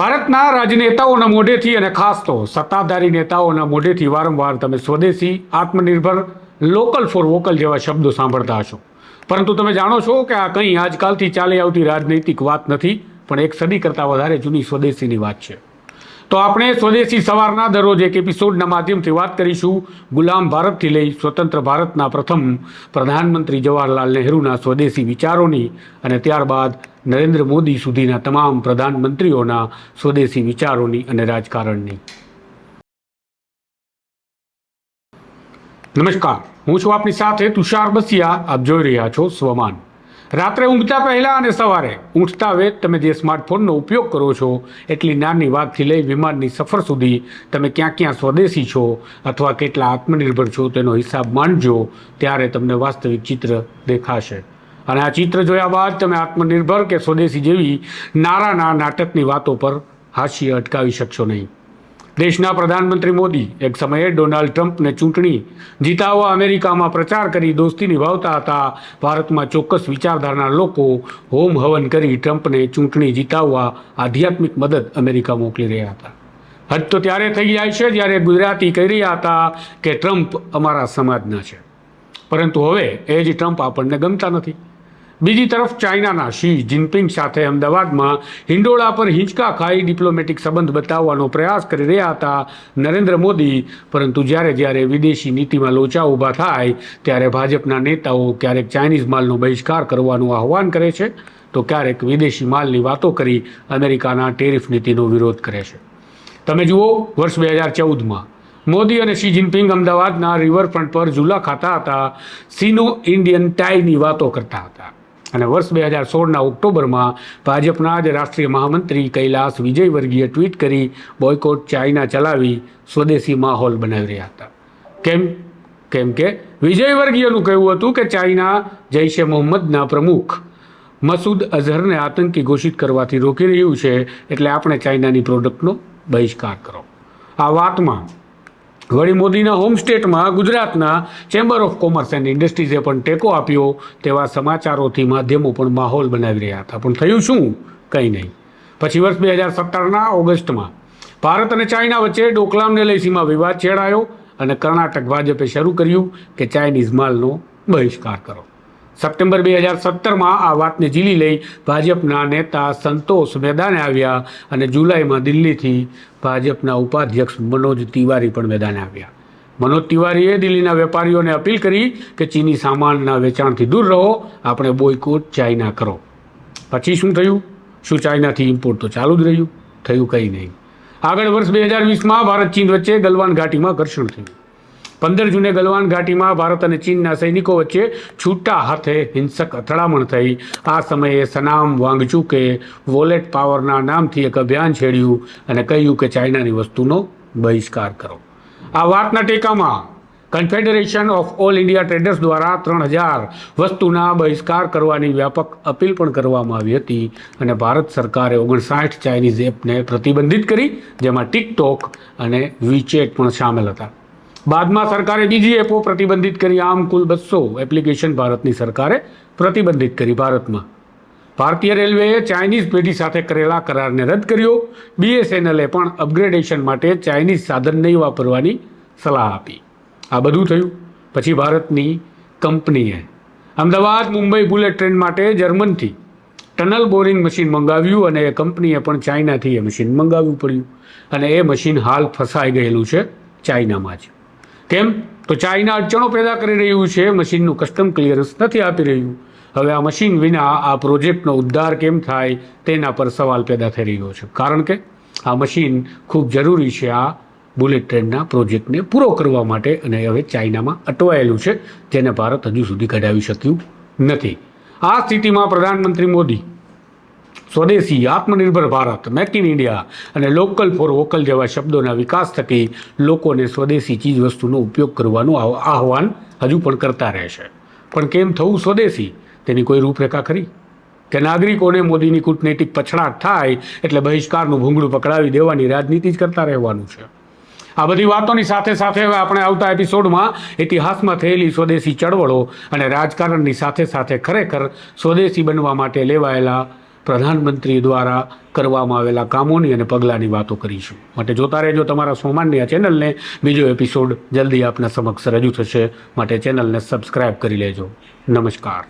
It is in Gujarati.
ભારતના રાજનેતાઓના મોઢેથી અને ખાસ તો સત્તાધારી નેતાઓના મોઢેથી વારંવાર તમે સ્વદેશી, આત્મનિર્ભર લોકલ ફોર વોકલ જેવા શબ્દો સાંભળતા હશો. પરંતુ તમે જાણો છો કે આ કંઈ આજકાલથી ચાલી આવતી રાજનૈતિક વાત નથી, પણ એક સદી કરતાં વધારે જૂની સ્વદેશીની વાત છે. તો આપણે સ્વદેશી સવારના દરરોજ એક એપિસોડના માધ્યમથી વાત કરીશું ગુલામ ભારતથી લઈ સ્વતંત્ર ભારતના પ્રથમ પ્રધાનમંત્રી જવાહરલાલ નહેરુના સ્વદેશી વિચારોની અને ત્યારબાદ નરેન્દ્ર મોદી સુધીના તમામ પ્રધાનમંત્રીઓના સ્વદેશી વિચારોની અને રાજકારણની. નમસ્કાર, હું છું આપની સાથે તુષાર બસિયા, આપ જોઈ રહ્યા છો સ્વમાન. રાત્રે ઊંઘતા પહેલાં અને સવારે ઊંઘતા વેત તમે જે સ્માર્ટફોનનો ઉપયોગ કરો છો, એટલી નાની વાતથી લઈ વિમાનની સફર સુધી તમે ક્યાં ક્યાં સ્વદેશી છો અથવા કેટલા આત્મનિર્ભર છો તેનો હિસાબ માંડજો ત્યારે તમને વાસ્તવિક ચિત્ર દેખાશે. અને આ ચિત્ર જોયા બાદ તમે આત્મનિર્ભર કે સ્વદેશી જેવી નારાના નાટકની વાતો પર હાસ્ય અટકાવી શકશો નહીં. દેશના પ્રધાનમંત્રી મોદી એક સમયે ડોનાલ્ડ ટ્રમ્પને ચૂંટણી જીતાવવા અમેરિકામાં પ્રચાર કરી દોસ્તી નિભાવતા હતા. ભારતમાં ચોક્કસ વિચારધારણા લોકો હોમ હવન કરી ટ્રમ્પને ચૂંટણી જીતાવવા આધ્યાત્મિક મદદ અમેરિકા મોકલી રહ્યા હતા. હદ તો ત્યારે થઈ જાય છે જ્યારે ગુજરાતી કહી રહ્યા હતા કે ટ્રમ્પ અમારા સમાજના છે. પરંતુ હવે એ જ ટ્રમ્પ આપણને ગમતા નથી. બીજી તરફ ચાઇનાના શી જિનપિંગ સાથે અમદાવાદમાં હિંડોળા પર હિંચકા ખાઈ ડિપ્લોમેટિક સંબંધ બતાવવાનો પ્રયાસ કરી રહ્યા હતા નરેન્દ્ર મોદી. પરંતુ જ્યારે જ્યારે વિદેશી નીતિમાં લોચા ઊભા થાય, ત્યારે ભાજપના નેતાઓ ક્યારેક ચાઇનીઝ માલનો બહિષ્કાર કરવાનું આહવાન કરે છે. તો ક્યારેક વિદેશી માલની વાતો કરી અમેરિકાના ટેરિફ નીતિનો વિરોધ કરે છે. તમે જુઓ, વર્ષ બે હજાર ચૌદમાં મોદી અને શી જિનપિંગ અમદાવાદના રિવરફ્રન્ટ પર ઝૂલા ખાતા હતા. સિનો ઇન્ડિયન ટાઈની વાતો કરતા હતા. અને વર્ષ બે હજાર સોળના ઓક્ટોબરમાં ભાજપના જ રાષ્ટ્રીય મહામંત્રી કૈલાસ વિજયવર્ગીય ટ્વીટ કરી બોયકોટ ચાઇના ચલાવી સ્વદેશી માહોલ બનાવી રહ્યા હતા. કેમ? કેમ કે વિજયવર્ગીયનું કહેવું હતું કે ચાઇના જૈશે મોહમ્મદના પ્રમુખ મસૂદ અઝહરને આતંકી ઘોષિત કરવાથી રોકી રહ્યું છે એટલે આપણે ચાઇનાની પ્રોડક્ટનો બહિષ્કાર કરો. આ વાતમાં વળી મોદીના હોમ સ્ટેટમાં ગુજરાતના ચેમ્બર ઓફ કોમર્સ એન્ડ ઇન્ડસ્ટ્રીઝે પણ ટેકો આપ્યો તેવા સમાચારોથી માધ્યમો પણ માહોલ બનાવી રહ્યા હતા. પણ થયું શું? કંઈ નહીં. પછી વર્ષ બે હજાર સત્તરના ઓગસ્ટમાં ભારત અને ચાઇના વચ્ચે ડોકલામને લઈ સીમા વિવાદ છેડાયો અને કર્ણાટક ભાજપે શરૂ કર્યું કે ચાઇનીઝ માલનો બહિષ્કાર કરો. સપ્ટેમ્બર બે હજાર સત્તરમાં આ વાતને ઝીલી લઈ ભાજપના નેતા સંતોષ મેદાને આવ્યા અને જુલાઈમાં દિલ્હીથી ભાજપના ઉપાધ્યક્ષ મનોજ તિવારી પણ મેદાને આવ્યા. મનોજ તિવારીએ દિલ્હીના વેપારીઓને અપીલ કરી કે ચીની સામાનના વેચાણથી દૂર રહો, આપણે બોયકોટ ચાઇના કરો. પછી શું થયું? શું ચાઇનાથી ઇમ્પોર્ટ તો ચાલુ જ રહ્યું? થયું કંઈ નહીં. આગળ વર્ષ બે હજાર વીસમાં ભારત ચીન વચ્ચે ગલવાન ઘાટીમાં ઘર્ષણ થયું. પંદર જૂને ગલવાન ઘાટીમાં ભારત અને ચીનના સૈનિકો વચ્ચે છૂટા હાથે હિંસક અથડામણ થઈ. આ સમયે સનામ વાંગચુકે વોલેટ પાવરના નામથી એક અભિયાન છેડ્યું અને કહ્યું કે ચાઇનાની વસ્તુનો બહિષ્કાર કરો. આ વાતના ટેકામાં confederation of all India traders દ્વારા ત્રણ હજાર વસ્તુના બહિષ્કાર કરવાની વ્યાપક અપીલ પણ કરવામાં આવી હતી અને ભારત સરકારે ઓગણસાઠ ચાઇનીઝ એપને પ્રતિબંધિત કરી, જેમાં ટિકટોક અને વીચેટ પણ સામેલ હતા. બાદમાં સરકારે બીજી એપો પ્રતિબંધિત કરી આમ કુલ બસો એપ્લિકેશન ભારતની સરકારે પ્રતિબંધિત કરી ભારતમાં. ભારતીય રેલવેએ ચાઇનીઝ પેઢી સાથે કરેલા કરારને રદ કર્યો. બીએસએનએલે પણ અપગ્રેડેશન માટે ચાઇનીઝ સાધન નહીં વાપરવાની સલાહ આપી. આ બધું થયું. પછી ભારતની કંપનીએ અમદાવાદ, મુંબઈ બુલેટ ટ્રેન માટે જર્મનથી ટનલ બોરિંગ મશીન મંગાવ્યું અને એ કંપનીએ પણ ચાઇનાથી એ મશીન મંગાવવું પડ્યું. અને એ મશીન હાલ ફસાઈ ગયેલું છે ચાઇનામાં જ. કેમ? તો ચાઇના અડચણો પેદા કરી રહ્યું છે, મશીનનું કસ્ટમ ક્લિયરન્સ નથી આપી રહ્યું. હવે આ મશીન વિના આ પ્રોજેક્ટનો ઉદ્ધાર કેમ થાય તેના પર સવાલ પેદા થઈ રહ્યો છે. કારણ કે આ મશીન ખૂબ જરૂરી છે આ બુલેટ ટ્રેનના પ્રોજેક્ટને પૂરો કરવા માટે અને હવે ચાઇનામાં અટવાયેલું છે, જેને ભારત હજુ સુધી કઢાવી શક્યું નથી. આ સ્થિતિમાં પ્રધાનમંત્રી મોદી સ્વદેશી આત્મનિર્ભર ભારત મેક ઇન ઇન્ડિયા અને લોકલ ફોર વોકલ જેવા શબ્દોના વિકાસ થકી લોકોને સ્વદેશી ચીજવસ્તુનો ઉપયોગ કરવાનું આહ- આહવાન હજુ પણ કરતા રહેશે પણ કેમ થવું સ્વદેશી? તેની કોઈ રૂપરેખા ખરી? કે નાગરિકોને મોદીની કૂટનૈતિક પછડાટ થાય એટલે બહિષ્કારનું ભૂંગળું પકડાવી દેવાની રાજનીતિ જ કરતા રહેવાનું છે. આ બધી વાતોની સાથે સાથે હવે આપણે આવતા એપિસોડમાં ઇતિહાસમાં થયેલી સ્વદેશી ચળવળો અને રાજકારણની સાથે સાથે ખરેખર સ્વદેશી બનવા માટે લેવાયેલા પ્રધાનમંત્રી દ્વારા કરવામાં આવેલા કામોની અને પગલાંની વાતો કરીશું. માટે જોતા રહેજો તમારા સોમાન્ય ચેનલને. બીજો એપિસોડ જલ્દી આપના સમક્ષ રજૂ થશે. માટે ચેનલને સબસ્ક્રાઇબ કરી લેજો. નમસ્કાર.